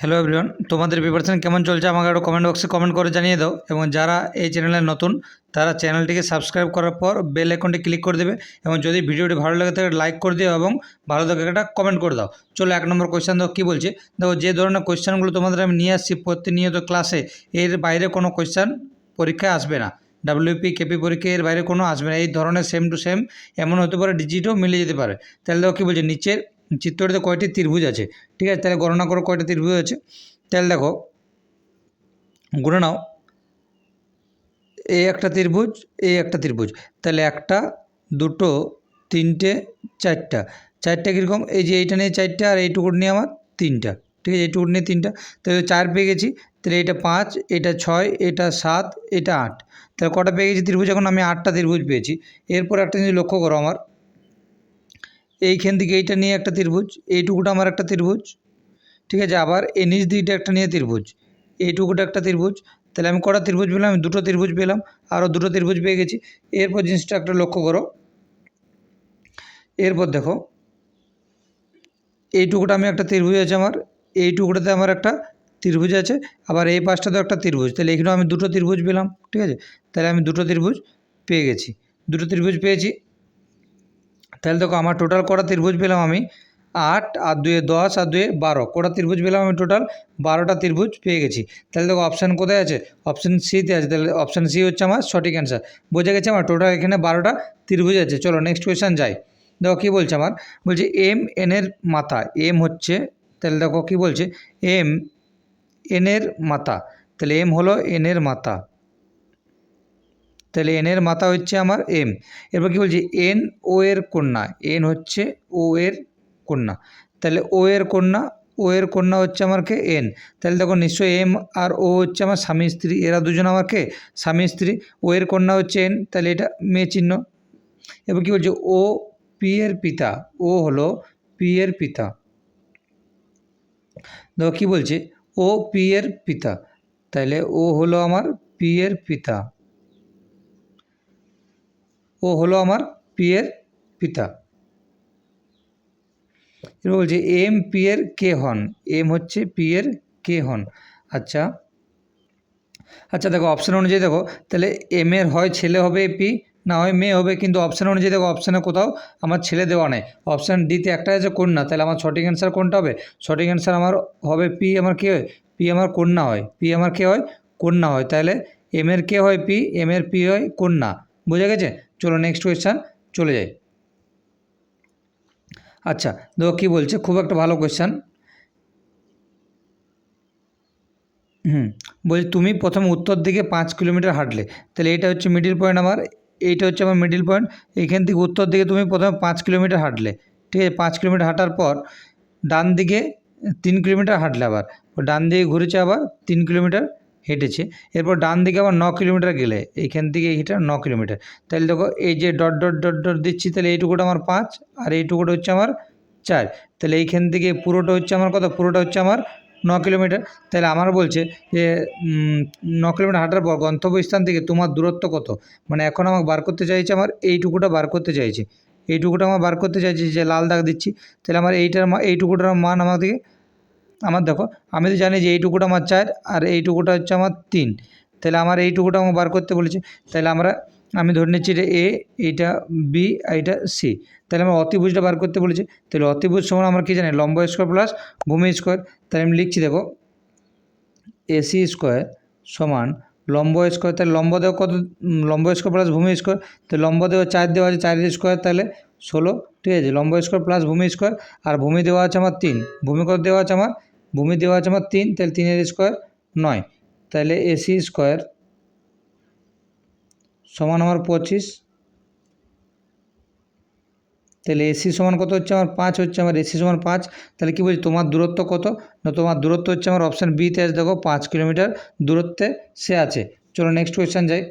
Hello everyone তোমাদের preparation কেমন চলছে আমাকে একটু কমেন্ট বক্সে কমেন্ট করে জানিয়ে দাও এবং যারা এই চ্যানেলে নতুন, তারা চ্যানেলটিকে সাবস্ক্রাইব করার পর বেল আইকনটি ক্লিক করে দেবে এবং যদি ভিডিওটি ভালো লাগে থাকে লাইক করে দিও এবং ভালো থাকে একটা কমেন্ট করে দাও। চলো এক নম্বর কোয়েশ্চেন দেখো কী বলছে? দেখো, যে ধরনের কোয়েশ্চেনগুলো তোমাদের আমি নিয়ে আসছি প্রতিনিয়ত ক্লাসে এর বাইরে কোনো কোয়েশ্চেন পরীক্ষায় আসবে না। ডাব্লিউপি কেপি পরীক্ষা এর বাইরে কোনো আসবে না। এই ধরনের সেম টু সেম এমন হতে পারে ডিজিটও মিলে যেতে পারে। তাহলে দেখো কী বলছে? নিচের চিত্রটিতে কয়টি ত্রিভুজ আছে? ঠিক আছে, তাহলে গণনা করো কয়টা ত্রিভুজ আছে। তাহলে দেখো গুণে নাও। এই একটা ত্রিভুজ এই একটা ত্রিভুজ। তাহলে একটা, দুটো, তিনটে, চারটা। চারটা কীরকম? এই যে এইটা নিয়ে চারটা আর এইটুকু নিয়ে আমার তিনটা। ঠিক আছে, এইটুকু নিয়ে তিনটা। তাহলে চার পেয়ে গেছি, তাহলে এটা পাঁচ, এটা ছয়, এটা সাত, এটা আট। তাহলে কটা পেয়ে গেছি ত্রিভুজ? এখন আমি আটটা ত্রিভুজ পেয়েছি। এরপর একটা জিনিস লক্ষ্য করো আমার। এইখান থেকে এইটা নিয়ে একটা ত্রিভুজ, এইটুকুটা আমার একটা ত্রিভুজ, ঠিক আছে? আবার এই নিচ দিকটা একটা নিয়ে ত্রিভুজ, এইটুকুটা একটা ত্রিভুজ, তাহলে আমি কটা ত্রিভুজ পেলাম? আমি দুটো ত্রিভুজ পেলাম, আরও দুটো ত্রিভুজ পেয়ে গেছি। এরপর জিনিসটা একটা লক্ষ্য করো। এরপর দেখো, এইটুকুটা আমি একটা ত্রিভুজ আছে আমার, এইটুকুটাতে আমার একটা ত্রিভুজ আছে, আবার এই পাশটাতেও একটা ত্রিভুজ, তাহলে এখানেও আমি দুটো ত্রিভুজ পেলাম, ঠিক আছে? তাহলে আমি দুটো ত্রিভুজ পেয়ে গেছি, দুটো ত্রিভুজ পেয়েছি তাহলে দেখো আমার টোটাল কটা ত্রিভুজ পেলাম আমি? আট, আর দুয়ে দশ, আর দুয়ে বারো। কটা ত্রিভুজ পেলাম আমি টোটাল বারোটা ত্রিভুজ পেয়ে গেছি। তাহলে দেখো অপশান কোথায় আছে? অপশান সিতে আছে। তাহলে অপশান সি হচ্ছে আমার সঠিক অ্যান্সার বোঝা গেছে আমার টোটাল এখানে বারোটা ত্রিভুজ আছে। চলো নেক্সট কোয়েশ্চেন যাই। দেখো কী বলছে আমার? বলছে এম এনের মাথা। এম হচ্ছে, তাহলে দেখো কী বলছে? এম এনের মাথা। তাহলে এম হলো এনের মাথা। তাহলে এনের মাথা হচ্ছে আমার এম এরপর কী বলছি? এন ও এর কন্যা। এন হচ্ছে ও এর কন্যা। তাহলে ও এর কন্যা ও এর কন্যা হচ্ছে আমার কে এন তাহলে দেখো নিশ্চয়ই এম আর ও হচ্ছে আমার স্বামী স্ত্রী। এরা দুজন আমার কে স্বামী স্ত্রী। ও এর কন্যা হচ্ছে এন তাহলে এটা মেয়ে চিহ্ন। এবার কী বলছে? ও পি এর পিতা। ও হলো পি এর পিতা। দেখো কী বলছে? ও পি এর পিতা। তাহলে ও হলো আমার পি এর পিতা। ও হলো আমার পি এর পিতা। এবার বলছে, এম পি এর কে হন? এম হচ্ছে পি এর কে হন? আচ্ছা। আচ্ছা দেখো অপশান অনুযায়ী দেখো, তাহলে এম এর হয় ছেলে হবে পি, না হয় মেয়ে হবে, কিন্তু অপশান অনুযায়ী দেখো অপশানে কোথাও আমার ছেলে দেওয়া নেই। অপশান ডিতে একটা আছে কন্যা, তাহলে আমার সঠিক অ্যান্সার কোনটা হবে? সঠিক অ্যান্সার আমার হবে পি আমার কে হয়? পি আমার কন্যা হয়। পি আমার কে হয়? কন্যা হয়। তাহলে এম এর কে হয় পি? এম এর পি হয় কন্যা। বোঝা গেছে? চলো নেক্সট কোয়েশ্চান চলে যাই। আচ্ছা দেখো কী বলছে? খুব একটা ভালো কোয়েশ্চান হুম, বলছি তুমি প্রথম উত্তর দিকে পাঁচ কিলোমিটার হাঁটলে, তাহলে এটা হচ্ছে মিডিল পয়েন্ট আমার, এইটা হচ্ছে আমার মিডিল পয়েন্ট এইখান থেকে উত্তর দিকে তুমি প্রথমে পাঁচ কিলোমিটার হাঁটলে, ঠিক আছে? পাঁচ কিলোমিটার হাঁটার পর ডান দিকে তিন কিলোমিটার হাঁটলে আবার, ডান দিকে ঘুরেছে আবার তিন কিলোমিটার হেঁটেছে। এরপর ডান দিকে আবার ন কিলোমিটার গেলে, এইখান থেকে এটা ন কিলোমিটার। তাহলে দেখো, এই যে ডট ডট ডট ডট দিচ্ছি তাহলে এইটুকুটা আমার পাঁচ, আর এইটুকুটা হচ্ছে আমার চার। তাহলে এইখান থেকে পুরোটা হচ্ছে আমার কত? পুরোটা হচ্ছে আমার ন কিলোমিটার। তাহলে আমার বলছে যে ন কিলোমিটার হাঁটার পর গন্তব্যস্থান থেকে তোমার দূরত্ব কত? মানে এখন আমাকে বার করতে চাইছে আমার এইটুকুটা বার করতে চাইছে। এইটুকুটা আমার বার করতে চাইছি যে লাল দাগ দিচ্ছি। তাহলে আমার এইটার এইটুকুটার মান আমাদেরকে আমার দেখো, আমি তো জানি যে এইটুকুটা আমার চার আর এইটুকুটা হচ্ছে আমার তিন। তাহলে আমার এইটুকুটা আমাকে বার করতে বলেছে। তাহলে আমরা, আমি ধরে নিচ্ছি এটা এ এইটা বি আর এটা সি তাহলে আমার অতিভুজটা বার করতে বলেছে। তাহলে অতিভুজ সমান আমরা কী জানি, লম্ব স্কোয়ার প্লাস ভূমি স্কোয়ার তাহলে আমি লিখছি দেখো এসি স্কোয়ার সমান লম্ব স্কোয়ার তাহলে লম্ব দেওয়া কত, লম্ব স্কোয়ার প্লাস ভূমি স্কোয়ার তো লম্ব দেওয়া চার দেওয়া আছে, চারের স্কোয়ার তাহলে ষোলো। ঠিক আছে, লম্ব স্কোয়ার প্লাস ভূমি স্কোয়ার আর ভূমি দেওয়া আছে আমার তিন। ভূমি কত দেওয়া আছে আমার ভূমি দেওয়া আছে আমার তিন, তাহলে তিনের স্কোয়ার নয়। তাহলে এসি স্কোয়ার সমান আমার পঁচিশ। তাহলে এসি সমান কত হচ্ছে? আমার পাঁচ হচ্ছে, আমার এসি সমান পাঁচ। তাহলে কী বলছি? তোমার দূরত্ব কত? না, তোমার দূরত্ব হচ্ছে আমার অপশান বিতে আছে, দেখো পাঁচ কিলোমিটার দূরত্বে সে আছে। চলো নেক্সট কোয়েশ্চেন যাই।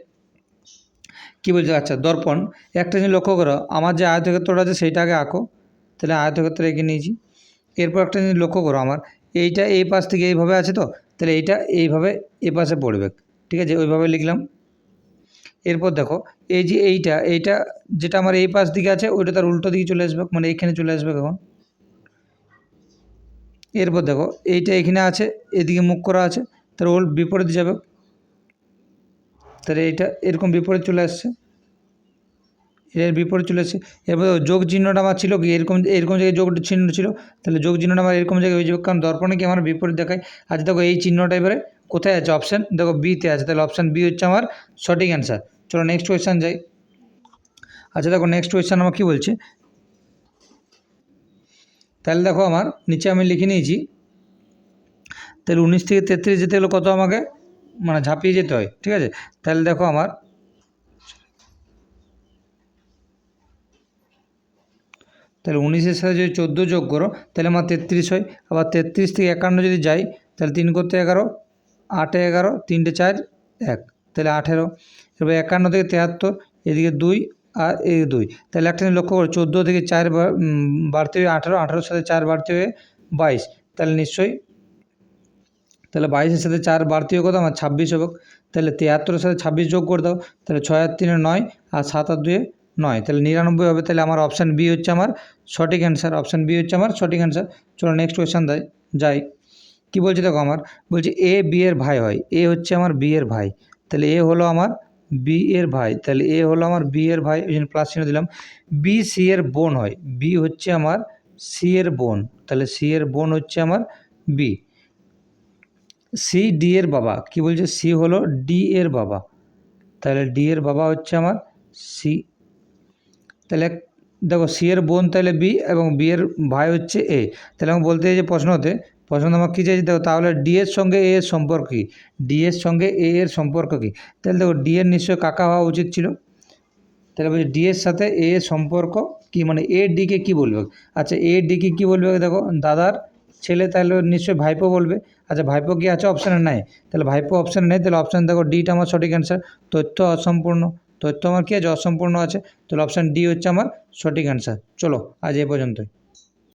কী বলছে? আচ্ছা দর্পণ, একটা জিনিস লক্ষ্য করো, আমার যে আয়তক্ষেত্রটা আছে সেইটা আগে আঁকো। তাহলে আয়তক্ষেত্র এঁকে নিয়েছি। এরপর একটা জিনিস লক্ষ্য করো আমার এইটা এই পাশ থেকে এইভাবে আছে তো? তাহলে এইটা এইভাবে এ পাশে পড়বে। ঠিক আছে? ওইভাবে লিখলাম। এরপর দেখো, এই যে এইটা এইটা যেটা আমার এই পাশ দিকে আছে, ওইটা তার উল্টো দিকে চলে আসবে মানে এইখানে চলে আসবে এখন এরপর দেখো, এইটা এখানে আছে, এদিকে মুখ করা আছে তাহলে ওর বিপরীত যাবে। তাহলে এইটা এরকম বিপরীত চলে আসছে। এর বিপরীত চলে এসেছে। দেখো যোগ চিহ্নটা আমার ছিল কি? এরকম এরকম জায়গায় যোগ চিহ্ন ছিল। তাহলে যোগ চিহ্নটা আমার এরকম জায়গায় হয়ে যাবে। কারণ দর্পণে কি আমার বিপরীত দেখায়? আচ্ছা দেখো এই চিহ্নটা এবারে কোথায় আছে? অপশান দেখো বিতে আছে। তাহলে অপশান বি হচ্ছে আমার সঠিক অ্যান্সার চলো নেক্সট কোয়েশ্চান যাই। আচ্ছা দেখো নেক্সট কোয়েশ্চান আমার কী বলছে? তাহলে দেখো আমার, নিচে আমি লিখে নিয়েছি। তাহলে উনিশ থেকে তেত্রিশ যেতে গেলে কত আমাকে? মানে ঝাঁপিয়ে যেতে হয়। ঠিক আছে? তাহলে দেখো আমার তাহলে উনিশের সাথে যদি চোদ্দ যোগ করো, তাহলে আমার তেত্রিশ হয়। আবার তেত্রিশ থেকে একান্ন যদি যাই, তাহলে তিন করতে এগারো, আটে এগারো, তিনটে চার, এক। তাহলে আঠেরো। এবার একান্ন থেকে তেহাত্তর, এদিকে দুই আর এই দুই। তাহলে একটা লক্ষ্য করো, চোদ্দ থেকে চার বাড়তে হয়ে আঠেরো, আঠেরোর সাথে চার বাড়তে হয়ে বাইশ। তাহলে নিশ্চয়ই, তাহলে বাইশের সাথে চার বাড়তি হয়ে কত? আমার ছাব্বিশ হবে। তাহলে তিয়াত্তরের সাথে ছাব্বিশ যোগ করে দাও, তাহলে ছয় আর তিনে নয়, আর সাত আর দুয়ে নয়, তাহলে নিরানব্বই হবে, তাহলে আমার অপশান বি হচ্ছে আমার সঠিক অ্যান্সার অপশান বি হচ্ছে আমার সঠিক অ্যান্সার চলো নেক্সট কোয়েশ্চান যাই। কী বলছে দেখো আমার? বলছে এ বি এর ভাই হয়। এ হচ্ছে আমার বি এর ভাই। তাহলে এ হলো আমার বি এর ভাই। তাহলে এ হলো আমার বি এর ভাই, ওই জন্য প্লাস চিহ্ন দিলাম। বি সি এর বোন হয়। বি হচ্ছে আমার সি এর বোন। তাহলে সি এর বোন হচ্ছে আমার বি সি ডি এর বাবা। কি বলছে? সি হলো ডি এর বাবা। তাহলে ডি এর বাবা হচ্ছে আমার সি তাহলে দেখো সি এর বোন তাহলে বি এবং বি এর ভাই হচ্ছে এ তাহলে আমি বলতে যে প্রশ্নতে প্রশ্ন আমার কী চাইছি? দেখো তাহলে ডি এর সঙ্গে এ এর সম্পর্ক কী? ডি এর সঙ্গে এ এর সম্পর্ক কী? তাহলে দেখো ডি এর নিশ্চয়ই কাকা হওয়া উচিত ছিল। তাহলে বলছি ডি এর সাথে এ এর সম্পর্ক কি? মানে এ ডিকে কী বলবে? আচ্ছা এ ডিকে কী বলবে? দেখো, দাদার ছেলে তাহলে নিশ্চয়ই ভাইপো বলবে। আচ্ছা ভাইপো কি আছে? অপশানে নাই। তাহলে ভাইপো অপশানে নেই। তাহলে অপশান দেখো ডিটা আমার সঠিক অ্যান্সার তথ্য অসম্পূর্ণ। তথ্য আমার কী আছে? অসম্পূর্ণ আছে। তাহলে অপশান ডি হচ্ছে আমার সঠিক অ্যান্সার চলো, আজ এ পর্যন্তই।